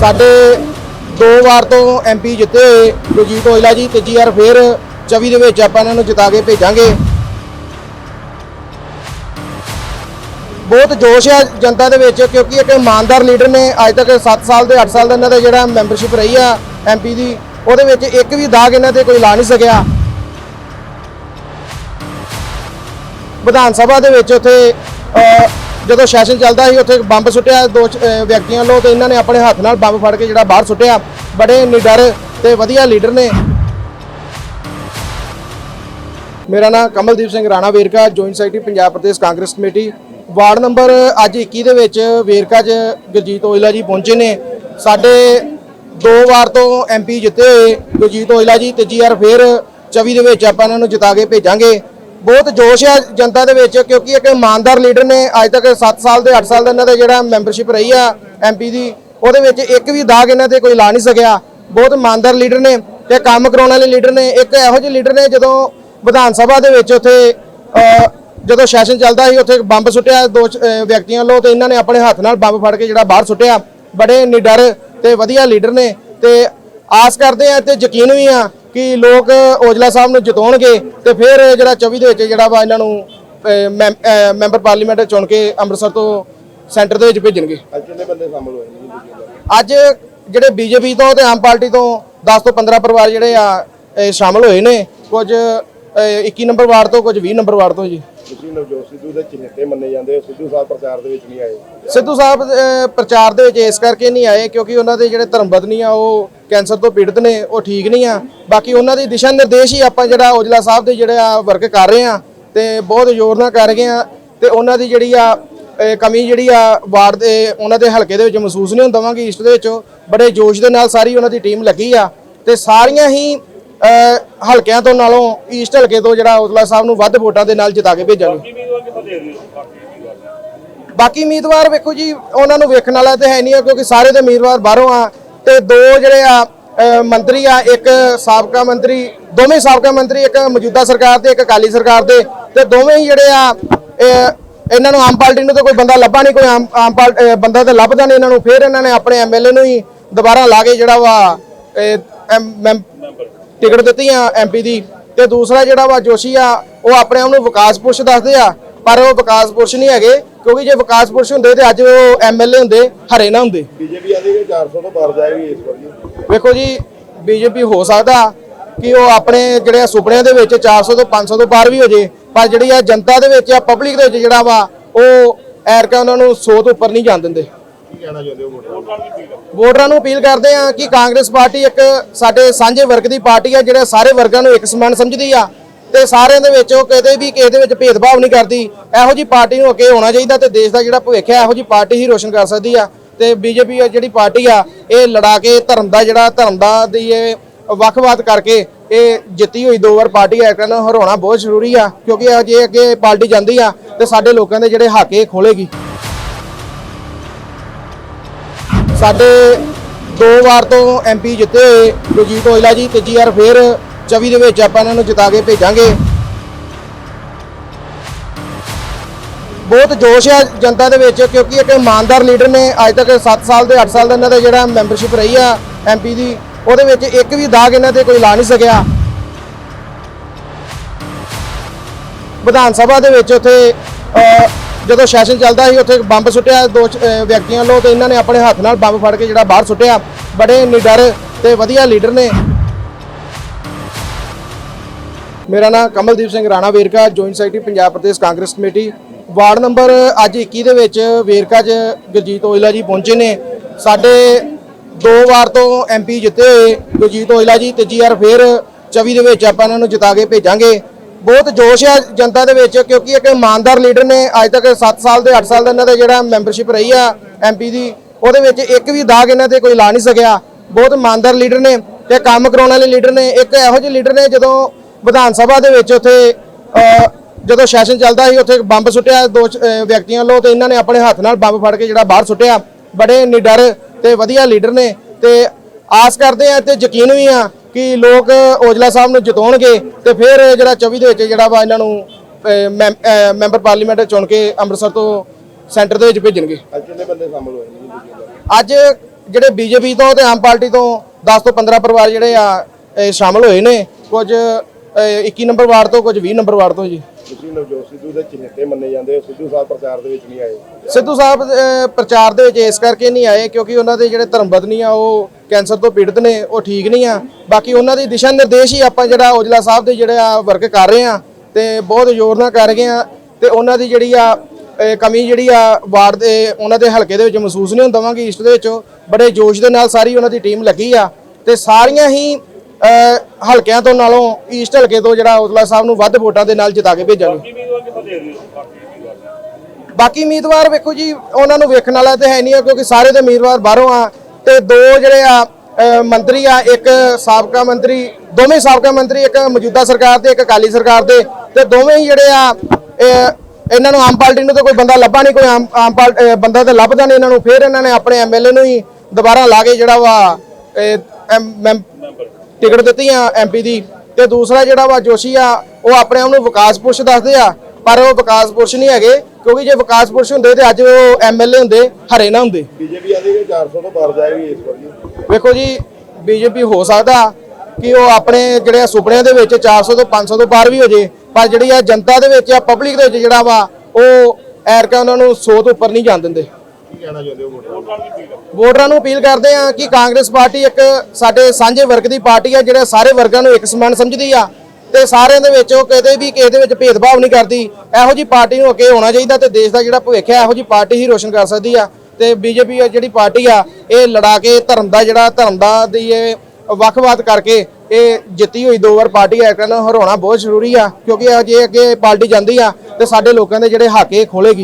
ਸਾਡੇ ਦੋ ਵਾਰ ਤੋਂ ਐਮਪੀ ਜਿੱਤੇ ਹੋਏ ਗੁਰਜੀਤ ਔਜਲਾ ਜੀ ਤੀਜੀ ਵਾਰ ਫੇਰ 24 ਦੇ ਵਿੱਚ ਆਪਾਂ ਇਹਨਾਂ ਨੂੰ ਜਿਤਾ ਕੇ ਭੇਜਾਂਗੇ। ਬਹੁਤ ਜੋਸ਼ ਹੈ ਜਨਤਾ ਦੇ ਵਿੱਚ ਕਿਉਂਕਿ ਇੱਕ ਇਮਾਨਦਾਰ ਲੀਡਰ ਨੇ ਅੱਜ ਤੱਕ 7 ਸਾਲ ਦੇ 8 ਸਾਲ ਦਾ ਇਹਨਾਂ ਦਾ ਜਿਹੜਾ ਮੈਂਬਰਸ਼ਿਪ ਰਹੀ ਆ ਐਮਪੀ ਦੀ, ਉਹਦੇ ਵਿੱਚ ਇੱਕ ਵੀ ਦਾਗ ਇਹਨਾਂ ਤੇ ਕੋਈ ਲਾ ਨਹੀਂ ਸਕਿਆ। ਵਿਧਾਨ ਸਭਾ ਦੇ ਵਿੱਚ ਉੱਥੇ ਜਦੋਂ ਸੈਸ਼ਨ ਚੱਲਦਾ ਸੀ, ਉੱਥੇ ਬੰਬ ਸੁੱਟਿਆ ਦੋ ਵਿਅਕਤੀਆਂ ਵੱਲੋਂ ਤੇ ਇਹਨਾਂ ਨੇ ਆਪਣੇ ਹੱਥ ਨਾਲ ਬੰਬ ਫੜ ਕੇ ਜਿਹੜਾ ਬਾਹਰ ਸੁੱਟਿਆ। ਬੜੇ ਨਿਡਰ ਤੇ ਵਧੀਆ ਲੀਡਰ ਨੇ। ਮੇਰਾ ਨਾਮ Kamaldeep Singh Rana Verka joint secretary Punjab Pradesh Congress committee. Ward number ਅੱਜ 21 ਦੇ ਵਿੱਚ ਵੇਰਕਾ 'ਚ ਗੁਰਜੀਤ ਓਇਲਾ ਜੀ ਪਹੁੰਚੇ ਨੇ। ਸਾਡੇ ਦੋ ਵਾਰ ਤੋਂ ਐਮਪੀ ਜਿੱਤੇ ਹੋਏ ਗੁਰਜੀਤ ਓਇਲਾ ਜੀ ਤੀਜੀ ਵਾਰ ਫੇਰ 24 ਦੇ ਵਿੱਚ ਆਪਾਂ ਇਹਨਾਂ ਨੂੰ ਜਿਤਾ ਕੇ ਭੇਜਾਂਗੇ। ਬਹੁਤ ਜੋਸ਼ ਹੈ ਜਨਤਾ ਦੇ ਵਿੱਚ, ਕਿਉਂਕਿ ਇੱਕ ਇਮਾਨਦਾਰ ਲੀਡਰ ਨੇ ਅੱਜ ਤੱਕ 7 ਸਾਲ ਦੇ 8 ਸਾਲ ਦਾ ਇਹਨਾਂ ਦਾ ਜਿਹੜਾ ਮੈਂਬਰਸ਼ਿਪ ਰਹੀ ਆ ਐਮਪੀ ਦੀ, ਉਹਦੇ ਵਿੱਚ ਇੱਕ ਵੀ ਦਾਗ ਇਹਨਾਂ ਤੇ ਕੋਈ ਲਾ ਨਹੀਂ ਸਕਿਆ। ਬਹੁਤ ਇਮਾਨਦਾਰ ਲੀਡਰ ਨੇ ਤੇ ਕੰਮ ਕਰਾਉਣ ਵਾਲੇ ਲੀਡਰ ਨੇ। ਇੱਕ ਇਹੋ ਜਿਹੇ ਲੀਡਰ ਨੇ ਜਦੋਂ ਵਿਧਾਨ ਸਭਾ ਦੇ ਵਿੱਚ ਉੱਥੇ ਜਦੋਂ ਸੈਸ਼ਨ ਚੱਲਦਾ ਸੀ, ਉੱਥੇ ਬੰਬ ਸੁੱਟਿਆ ਦੋ ਵਿਅਕਤੀਆਂ ਵੱਲੋਂ ਤੇ ਇਹਨਾਂ ਨੇ ਆਪਣੇ ਹੱਥ ਨਾਲ ਬੰਬ ਫੜ ਕੇ ਜਿਹੜਾ ਬਾਹਰ ਸੁੱਟਿਆ। ਬੜੇ ਨਿਡਰ ਤੇ ਵਧੀਆ ਲੀਡਰ ਨੇ ਤੇ ਆਸ ਕਰਦੇ ਆ ਤੇ ਯਕੀਨ ਵੀ ਆ ਕਿ ਲੋਕ ਔਜਲਾ ਸਾਹਿਬ ਨੂੰ ਜਿਤਾਉਣਗੇ ਤੇ ਫਿਰ ਜਿਹੜਾ 24 ਦੇ ਵਿੱਚ ਜਿਹੜਾ ਵਾ ਇਹਨਾਂ ਨੂੰ ਮੈਂਬਰ ਪਾਰਲੀਮੈਂਟ ਚੁਣ ਕੇ ਅੰਮ੍ਰਿਤਸਰ ਤੋਂ ਸੈਂਟਰ ਦੇ ਵਿੱਚ ਭੇਜਣਗੇ। ਅੱਜ ਜਿਹੜੇ ਬੀਜੇਪੀ ਤੋਂ ਤੇ ਆਮ ਪਾਰਟੀ ਤੋਂ 10 ਤੋਂ 15 ਪਰਿਵਾਰ ਜਿਹੜੇ ਆ ਸ਼ਾਮਲ ਹੋਏ ਨੇ ਕੁਝ ਅਹ, 21 ਨੰਬਰ ਵਾਰਡ ਤੋਂ ਕੁਝ 20 ਨੰਬਰ ਵਾਰਡ ਤੋਂ ਜੀ। ਨਵਜੋਤ ਸਿੱਧੂ ਦੇ ਚਿਹਤੇ ਮੰਨੇ ਜਾਂਦੇ ਹੋ? ਸਿੱਧੂ ਸਾਹਿਬ ਪ੍ਰਚਾਰ ਦੇ ਵਿੱਚ ਨਹੀਂ ਆਏ। ਸਿੱਧੂ ਸਾਹਿਬ ਪ੍ਰਚਾਰ ਦੇ ਵਿੱਚ ਇਸ ਕਰਕੇ ਨਹੀਂ ਆਏ ਕਿਉਂਕਿ ਉਹਨਾਂ ਦੇ ਜਿਹੜੇ ਧਰਮ ਪਤਨੀ ਆ ਉਹ ਕੈਂਸਰ ਤੋਂ ਪੀੜਤ ਨੇ ਉਹ ਠੀਕ ਨਹੀਂ ਆ। ਬਾਕੀ ਉਹਨਾਂ ਦੀ ਦਿਸ਼ਾ ਨਿਰਦੇਸ਼ ਹੀ ਆਪਾਂ ਜਿਹੜਾ ਔਜਲਾ ਸਾਹਿਬ ਦੇ ਜਿਹੜੇ ਆ ਵਰਕ ਕਰ ਰਹੇ ਆ ਤੇ ਬਹੁਤ ਜ਼ੋਰ ਨਾਲ ਕਰ ਰਹੇ ਆ ਤੇ ਉਹਨਾਂ ਦੀ ਜਿਹੜੀ ਆ ਕਮੀ ਜਿਹੜੀ ਆ ਵਾਰਡ ਦੇ ਉਹਨਾਂ ਦੇ ਹਲਕੇ ਦੇ ਵਿੱਚ ਮਹਿਸੂਸ ਨਹੀਂ ਹੁੰਦਾ ਵਾਂਗੀ ਈਸਟ ਦੇ ਵਿੱਚ। ਬੜੇ ਜੋਸ਼ ਦੇ ਨਾਲ ਸਾਰੀ ਉਹਨਾਂ ਦੀ ਟੀਮ ਲੱਗੀ ਆ ਤੇ ਸਾਰੀਆਂ ਹੀ ਹਲਕਿਆਂ ਤੋਂ ਨਾਲੋਂ ਈਸਟ ਹਲਕੇ ਤੋਂ ਜਿਹੜਾ ਔਜਲਾ ਸਾਹਿਬ ਨੂੰ ਵੱਧ ਵੋਟਾਂ ਦੇ ਨਾਲ ਜਿਤਾ ਕੇ ਭੇਜਾਂਗੇ। ਬਾਕੀ ਉਮੀਦਵਾਰ ਵੇਖੋ ਜੀ ਉਹਨਾਂ ਨੂੰ ਵੇਖਣ ਵਾਲਾ ਤੇ ਹੈ ਨਹੀਂ ਕਿਉਂਕਿ ਸਾਰੇ ਦੇ ਉਮੀਦਵਾਰ ਬਾਹਰੋਂ ਆ। ਤੇ ਦੋ ਜਿਹੜੇ ਆ ਮੰਤਰੀ ਆ, ਇੱਕ ਸਾਬਕਾ ਮੰਤਰੀ, ਦੋਵੇਂ ਸਾਬਕਾ ਮੰਤਰੀ, ਇੱਕ ਮੌਜੂਦਾ ਸਰਕਾਰ ਤੇ, ਇੱਕ ਅਕਾਲੀ ਸਰਕਾਰ ਦੇ, ਤੇ ਦੋਵੇਂ ਹੀ ਜਿਹੜੇ ਆ ਇਹਨਾਂ ਨੂੰ ਆਮ ਪਾਰਟੀ ਨੂੰ ਤਾਂ ਕੋਈ ਬੰਦਾ ਲੱਭਾ ਨਹੀਂ, ਕੋਈ ਆਮ ਆਮ ਪਾਰ- ਬੰਦਾ ਤਾਂ ਲੱਭਦਾ ਨਹੀਂ ਇਹਨਾਂ ਨੂੰ, ਫਿਰ ਇਹਨਾਂ ਨੇ ਆਪਣੇ ਐਮਐਲਏ ਨੂੰ ਹੀ ਦੁਬਾਰਾ ਲਾ ਕੇ ਜਿਹੜਾ ਵਾ ਐਮ- ਮੈਮ- ਟਿਕਟ ਦਿੱਤੀ ਆ ਐਮਪੀ ਦੀ, ਤੇ ਦੂਸਰਾ ਜਿਹੜਾ ਵਾ ਜੋਸ਼ੀ ਆ, ਉਹ ਆਪਣੇ ਆਪ ਨੂੰ ਵਿਕਾਸ ਪੁਰਸ਼ ਦੱਸਦੇ ਆ, ਪਰ ਉਹ ਵਿਕਾਸ ਪੁਰਸ਼ ਨਹੀਂ ਹੈਗੇ ਕਿਉਂਕਿ ਜੇ ਵਿਕਾਸ ਪੁਰਸ਼ ਹੁੰਦੇ ਤੇ ਅੱਜ ਉਹ ਐਮਐਲਏ ਹੁੰਦੇ ਹਰੇ ਨਾ ਹੁੰਦੇ। ਬੀਜੇਪੀ ਆਂਦੀ ਕਿ 400 ਤੋਂ ਪਾਰ ਜਾਏਗੀ ਇਸ ਵਾਰੀ। ਵੇਖੋ ਜੀ ਬੀਜੇਪੀ ਹੋ ਸਕਦਾ ਕਿ ਉਹ ਆਪਣੇ ਜਿਹੜੇ ਸੁਪਨਿਆਂ ਦੇ ਵਿੱਚ 400 ਤੋਂ 500 ਤੋਂ ਪਾਰ ਵੀ ਹੋ ਜੇ ਪਰ ਜਿਹੜੀ ਆ ਜਨਤਾ ਦੇ ਵਿੱਚ ਆ ਪਬਲਿਕ ਦੇ ਵਿੱਚ ਜਿਹੜਾ ਵਾ ਉਹ ਐਰਕਾ ਉਹਨਾਂ ਨੂੰ 100 ਤੋਂ ਉੱਪਰ ਨਹੀਂ ਜਾਣ ਦਿੰਦੇ। ਕੀ ਕਹਿਣਾ ਚਾਹੁੰਦੇ ਹੋ ਵੋਟਰਾਂ ਨੂੰ? ਵੋਟਰਾਂ ਨੂੰ ਅਪੀਲ ਕਰਦੇ ਆ ਕਿ ਕਾਂਗਰਸ ਪਾਰਟੀ ਇੱਕ ਸਾਡੇ ਸਾਂਝੇ ਵਰਗ ਦੀ ਪਾਰਟੀ ਆ ਜਿਹੜੇ ਸਾਰੇ ਵਰਗਾਂ ਨੂੰ ਇੱਕ ਸਮਾਨ ਸਮਝਦੀ ਆ। ਤੇ ਸਾਰਿਆਂ ਦੇ ਵਿੱਚ ਉਹ ਕਦੇ ਵੀ ਕਿਸੇ ਦੇ ਵਿੱਚ ਭੇਦਭਾਵ ਨਹੀਂ ਕਰਦੀ। ਇਹੋ ਜੀ ਪਾਰਟੀ ਨੂੰ ਅੱਗੇ ਹੋਣਾ ਚਾਹੀਦਾ ਤੇ ਦੇਸ਼ ਦਾ ਜਿਹੜਾ ਭਵਿੱਖ ਹੈ, ਇਹੋ ਜੀ ਪਾਰਟੀ ਹੀ ਰੋਸ਼ਨ ਕਰ ਸਕਦੀ ਆ। ਤੇ ਬੀਜੇਪੀ ਜਿਹੜੀ ਪਾਰਟੀ ਆ, ਇਹ ਲੜਾ ਕੇ ਧਰਮ ਦਾ ਜਿਹੜਾ ਧਰਮ ਦਾ ਦੀ ਇਹ ਵੱਖਵਾਦ ਕਰਕੇ ਇਹ ਜਿੱਤੀ ਹੋਈ ਦੋ ਵਾਰ ਪਾਰਟੀ ਐਕਟਾਂ ਨੂੰ ਹਰਾਉਣਾ ਬਹੁਤ ਜ਼ਰੂਰੀ ਆ, ਕਿਉਂਕਿ ਜੇ ਅੱਗੇ ਪਾਰਟੀ ਜਾਂਦੀ ਆ ਤੇ ਸਾਡੇ ਲੋਕਾਂ ਦੇ ਜਿਹੜੇ ਹੱਕ ਇਹ ਖੋਲੇਗੀ। ਸਾਡੇ ਦੋ ਵਾਰ ਤੋਂ ਐਮਪੀ ਜਿੱਤੇ ਹੋਏ ਗੁਰਜੀਤ ਔਜਲਾ ਜੀ ਤੀਜੀ ਵਾਰ ਫੇਰ 24 ਦੇ ਵਿੱਚ ਆਪਾਂ ਇਹਨਾਂ ਨੂੰ ਜਿਤਾ ਕੇ ਭੇਜਾਂਗੇ। ਬਹੁਤ ਜੋਸ਼ ਹੈ ਜਨਤਾ ਦੇ ਵਿੱਚ ਕਿਉਂਕਿ ਇੱਕ ਇਮਾਨਦਾਰ ਲੀਡਰ ਨੇ ਅੱਜ ਤੱਕ 7 ਸਾਲ ਦੇ 8 ਸਾਲ ਦਾ ਇਹਨਾਂ ਦਾ ਜਿਹੜਾ ਮੈਂਬਰਸ਼ਿਪ ਰਹੀ ਆ ਐਮਪੀ ਦੀ, ਉਹਦੇ ਵਿੱਚ ਇੱਕ ਵੀ ਦਾਗ ਇਹਨਾਂ ਤੇ ਕੋਈ ਲਾ ਨਹੀਂ ਸਕਿਆ। ਵਿਧਾਨ ਸਭਾ ਦੇ ਵਿੱਚ ਉੱਥੇ ਜਦੋਂ ਸੈਸ਼ਨ ਚੱਲਦਾ ਸੀ, ਉੱਥੇ ਬੰਬ ਸੁੱਟਿਆ ਦੋ ਵਿਅਕਤੀਆਂ ਵੱਲੋਂ ਤੇ ਇਹਨਾਂ ਨੇ ਆਪਣੇ ਹੱਥ ਨਾਲ ਬੰਬ ਫੜ ਕੇ ਜਿਹੜਾ ਬਾਹਰ ਸੁੱਟਿਆ। ਬੜੇ ਨਿਡਰ ਤੇ ਵਧੀਆ ਲੀਡਰ ਨੇ। ਮੇਰਾ ਨਾਮ Kamaldeep Singh Rana Verka joint secretary Punjab Pradesh Congress committee. Ward number, ਅੱਜ 21 ਦੇ ਵਿੱਚ ਵੇਰਕਾ 'ਚ ਗੁਰਜੀਤ ਔਜਲਾ ਜੀ ਪਹੁੰਚੇ ਨੇ। ਸਾਡੇ ਦੋ ਵਾਰ ਤੋਂ ਐਮਪੀ ਜਿੱਤੇ ਹੋਏ ਗੁਰਜੀਤ ਔਜਲਾ ਜੀ ਤੀਜੀ ਵਾਰ ਫੇਰ 24 ਦੇ ਵਿੱਚ ਆਪਾਂ ਇਹਨਾਂ ਨੂੰ ਜਿਤਾ ਕੇ ਭੇਜਾਂਗੇ। ਬਹੁਤ ਜੋਸ਼ ਹੈ ਜਨਤਾ ਦੇ ਵਿੱਚ, ਕਿਉਂਕਿ ਇੱਕ ਇਮਾਨਦਾਰ ਲੀਡਰ ਨੇ ਅੱਜ ਤੱਕ 7 ਸਾਲ ਦੇ 8 ਸਾਲ ਦਾ ਇਹਨਾਂ ਦਾ ਜਿਹੜਾ ਮੈਂਬਰਸ਼ਿਪ ਰਹੀ ਆ ਐਮਪੀ ਦੀ, ਉਹਦੇ ਵਿੱਚ ਇੱਕ ਵੀ ਦਾਗ ਇਹਨਾਂ ਤੇ ਕੋਈ ਲਾ ਨਹੀਂ ਸਕਿਆ। ਬਹੁਤ ਇਮਾਨਦਾਰ ਲੀਡਰ ਨੇ ਤੇ ਕੰਮ ਕਰਾਉਣ ਵਾਲੇ ਲੀਡਰ ਨੇ। ਇੱਕ ਇਹੋ ਜਿਹੇ ਲੀਡਰ ਨੇ ਜਦੋਂ ਵਿਧਾਨ ਸਭਾ ਦੇ ਵਿੱਚ ਉੱਥੇ ਜਦੋਂ ਸੈਸ਼ਨ ਚੱਲਦਾ ਸੀ ਉੱਥੇ ਬੰਬ ਸੁੱਟਿਆ ਦੋ ਵਿਅਕਤੀਆਂ ਵੱਲੋਂ ਤੇ ਇਹਨਾਂ ਨੇ ਆਪਣੇ ਹੱਥ ਨਾਲ ਬੰਬ ਫੜ ਕੇ ਜਿਹੜਾ ਬਾਹਰ ਸੁੱਟਿਆ। ਬੜੇ ਨਿਡਰ ਤੇ ਵਧੀਆ ਲੀਡਰ ਨੇ ਤੇ ਆਸ ਕਰਦੇ ਆ ਤੇ ਯਕੀਨ ਵੀ ਆ ਕਿ ਲੋਕ ਔਜਲਾ ਸਾਹਿਬ ਨੂੰ ਜਿਤਾਉਣਗੇ ਤੇ ਫਿਰ ਜਿਹੜਾ 24 ਦੇ ਵਿੱਚ ਜਿਹੜਾ ਵਾ ਇਹਨਾਂ ਨੂੰ ਮੈਂਬਰ ਪਾਰਲੀਮੈਂਟ ਚੁਣ ਕੇ ਅੰਮ੍ਰਿਤਸਰ ਤੋਂ ਸੈਂਟਰ ਦੇ ਵਿੱਚ ਭੇਜਣਗੇ। ਅੱਜ ਕਿੰਨੇ ਬੰਦੇ ਸ਼ਾਮਲ ਹੋਏ ਨੇ ਜੀ ਦੂਜੀ ਵਾਰ? ਅੱਜ ਜਿਹੜੇ ਬੀਜੇਪੀ ਤੋਂ ਤੇ ਆਮ ਪਾਰਟੀ ਤੋਂ 10 ਤੋਂ 15 ਪਰਿਵਾਰ ਜਿਹੜੇ ਆ ਸ਼ਾਮਲ ਹੋਏ ਨੇ। ਕੁਝ ਅਹ, 21 ਨੰਬਰ ਵਾਰਡ ਤੋਂ ਕੁਝ 20 ਨੰਬਰ ਵਾਰਡ ਤੋਂ ਜੀ। ਤੁਸੀਂ ਨਵਜੋਤ ਸਿੱਧੂ ਦੇ ਚਿਹਤੇ ਮੰਨੇ ਜਾਂਦੇ ਹੋ? ਸਿੱਧੂ ਸਾਹਿਬ ਪ੍ਰਚਾਰ ਦੇ ਵਿੱਚ ਨਹੀਂ ਆਏ। ਸਿੱਧੂ ਸਾਹਿਬ ਅਹ, ਪ੍ਰਚਾਰ ਦੇ ਵਿੱਚ ਇਸ ਕਰਕੇ ਨਹੀਂ ਆਏ ਕਿਉਂਕਿ ਉਹਨਾਂ ਦੇ ਜਿਹੜੇ ਧਰਮ ਪਤਨੀ ਆ ਉਹ ਕੈਂਸਰ ਤੋਂ ਪੀੜਤ ਨੇ ਉਹ ਠੀਕ ਨਹੀਂ ਆ। ਬਾਕੀ ਉਹਨਾਂ ਦੀ ਦਿਸ਼ਾ ਨਿਰਦੇਸ਼ ਹੀ ਆਪਾਂ ਜਿਹੜਾ ਔਜਲਾ ਸਾਹਿਬ ਦੇ ਜਿਹੜੇ ਆ ਵਰਕ ਕਰ ਰਹੇ ਆ ਤੇ ਬਹੁਤ ਜ਼ੋਰ ਨਾਲ ਕਰ ਰਹੇ ਆ ਤੇ ਉਹਨਾਂ ਦੀ ਜਿਹੜੀ ਆ ਅਹ, ਕਮੀ ਜਿਹੜੀ ਆ ਵਾਰਡ ਦੇ ਉਹਨਾਂ ਦੇ ਹਲਕੇ ਦੇ ਵਿੱਚ ਮਹਿਸੂਸ ਨਹੀਂ ਹੁੰਦਾ ਵਾਂਗੀ ਈਸਟ ਦੇ ਵਿੱਚ। ਬੜੇ ਜੋਸ਼ ਦੇ ਨਾਲ ਸਾਰੀ ਉਹਨਾਂ ਦੀ ਟੀਮ ਲੱਗੀ ਆ ਤੇ ਸਾਰੀਆਂ ਹੀ ਹਲਕਿਆਂ ਤੋਂ ਨਾਲੋਂ ਈਸਟ ਹਲਕੇ ਤੋਂ ਜਿਹੜਾ ਔਜਲਾ ਸਾਹਿਬ ਨੂੰ ਵੱਧ ਵੋਟਾਂ ਦੇ ਨਾਲ ਜਿਤਾ ਕੇ ਭੇਜਾਂਗੇ ਬਾਕੀ ਉਮੀਦਵਾਰ ਵੇਖੋ ਜੀ ਉਹਨਾਂ ਨੂੰ ਵੇਖਣ ਵਾਲਾ ਤੇ ਹੈ ਨਹੀਂ ਆ ਕਿਉਂਕਿ ਸਾਰੇ ਦੇ ਉਮੀਦਵਾਰ ਬਾਹਰੋਂ ਆ ਤੇ ਦੋ ਜਿਹੜੇ ਆ ਮੰਤਰੀ ਆ ਇੱਕ ਸਾਬਕਾ ਮੰਤਰੀ ਦੋਵੇਂ ਸਾਬਕਾ ਮੰਤਰੀ ਇੱਕ ਮੌਜੂਦਾ ਸਰਕਾਰ ਤੇ ਇੱਕ ਅਕਾਲੀ ਸਰਕਾਰ ਦੇ ਤੇ ਦੋਵੇਂ ਹੀ ਜਿਹੜੇ ਆ ਇਹ, ਇਹਨਾਂ ਨੂੰ ਆਮ ਪਾਰਟੀ ਨੂੰ ਤਾਂ ਕੋਈ ਬੰਦਾ ਲੱਭਾ ਨਹੀਂ ਕੋਈ ਆਮ ਆਮ ਬੰਦਾ ਤਾਂ ਲੱਭਦਾ ਨਹੀਂ ਇਹਨਾਂ ਨੂੰ ਫਿਰ ਇਹਨਾਂ ਨੇ ਆਪਣੇ ਐਮਐਲਏ ਨੂੰ ਹੀ ਦੁਬਾਰਾ ਲਾ ਕੇ ਜਿਹੜਾ ਵਾ ਟਿਕਟ ਦਿੱਤੀ ਆ ਐਮਪੀ ਦੀ। ਤੇ ਦੂਸਰਾ ਜਿਹੜਾ ਵਾ ਜੋਸ਼ੀ ਆ ਉਹ ਆਪਣੇ ਆਪ ਨੂੰ ਵਿਕਾਸ ਪੁਰਸ਼ ਦੱਸਦੇ ਆ ਪਰ ਉਹ ਵਿਕਾਸ ਪੁਰਸ਼ ਨਹੀਂ ਹੈਗੇ ਕਿਉਂਕਿ ਜੇ ਵਿਕਾਸ ਪੁਰਸ਼ ਹੁੰਦੇ ਤੇ ਅੱਜ ਉਹ ਐਮਐਲਏ ਹੁੰਦੇ ਹਰੇ ਨਾ ਹੁੰਦੇ। ਬੀਜੇਪੀ ਆਂਦੀ ਕਿ 400 ਤੋਂ ਪਾਰ ਜਾਏਗੀ ਇਸ ਵਾਰੀ। ਵੇਖੋ ਜੀ ਬੀਜੇਪੀ ਹੋ ਸਕਦਾ ਕਿ ਉਹ ਆਪਣੇ ਜਿਹੜੇ ਸੁਪਨਿਆਂ ਦੇ ਵਿੱਚ 400 ਤੋਂ 500 ਤੋਂ ਪਾਰ ਵੀ ਹੋ ਜੇ ਪਰ ਜਿਹੜੀ ਆ ਜਨਤਾ ਦੇ ਵਿੱਚ ਆ ਪਬਲਿਕ ਦੇ ਵਿੱਚ ਜਿਹੜਾ ਵਾ ਉਹ ਐਰਕਾ ਉਹਨਾਂ ਨੂੰ 100 ਤੋਂ ਉੱਪਰ ਨਹੀਂ ਜਾਣ ਦਿੰਦੇ। ਵੋਟਰਾਂ ਨੂੰ? ਅਪੀਲ ਕਰਦੇ ਆ ਕਿ ਕਾਂਗਰਸ ਪਾਰਟੀ ਇੱਕ ਸਾਡੇ ਸਾਂਝੇ ਵਰਗ ਦੀ ਪਾਰਟੀ ਆ, ਜਿਹੜਾ ਸਾਰੇ ਵਰਗਾਂ ਨੂੰ ਇੱਕ ਸਮਾਨ ਸਮਝਦੀ ਆ ਤੇ ਸਾਰਿਆਂ ਦੇ ਵਿੱਚ ਉਹ ਕਦੇ ਵੀ ਕਿਸੇ ਦੇ ਵਿੱਚ ਭੇਦਭਾਵ ਨਹੀਂ ਕਰਦੀ। ਇਹੋ ਜੀ ਪਾਰਟੀ ਨੂੰ ਅੱਗੇ ਹੋਣਾ ਚਾਹੀਦਾ ਤੇ ਦੇਸ਼ ਦਾ ਜਿਹੜਾ ਭਵਿੱਖ ਹੈ ਇਹੋ ਜੀ ਪਾਰਟੀ ਹੀ ਰੋਸ਼ਨ ਕਰ ਸਕਦੀ ਆ। ਤੇ ਬੀਜੇਪੀ ਜਿਹੜੀ ਪਾਰਟੀ ਆ, ਇਹ ਲੜਾ ਕੇ ਧਰਮ ਦਾ ਜਿਹੜਾ ਧਰਮ ਦਾ ਦੀ ਇਹ ਵੱਖਵਾਦ ਕਰਕੇ ਇਹ ਜਿੱਤੀ ਹੋਈ ਦੋ ਵਾਰ ਪਾਰਟੀ ਐਕਟਾਂ ਨੂੰ ਹਰਾਉਣਾ ਬਹੁਤ ਜ਼ਰੂਰੀ ਆ, ਕਿਉਂਕਿ ਜੇ ਅੱਗੇ ਪਾਰਟੀ ਜਾਂਦੀ ਆ ਤੇ ਸਾਡੇ ਲੋਕਾਂ ਦੇ ਜਿਹੜੇ ਹੱਕ ਇਹ ਖੋਲੇਗੀ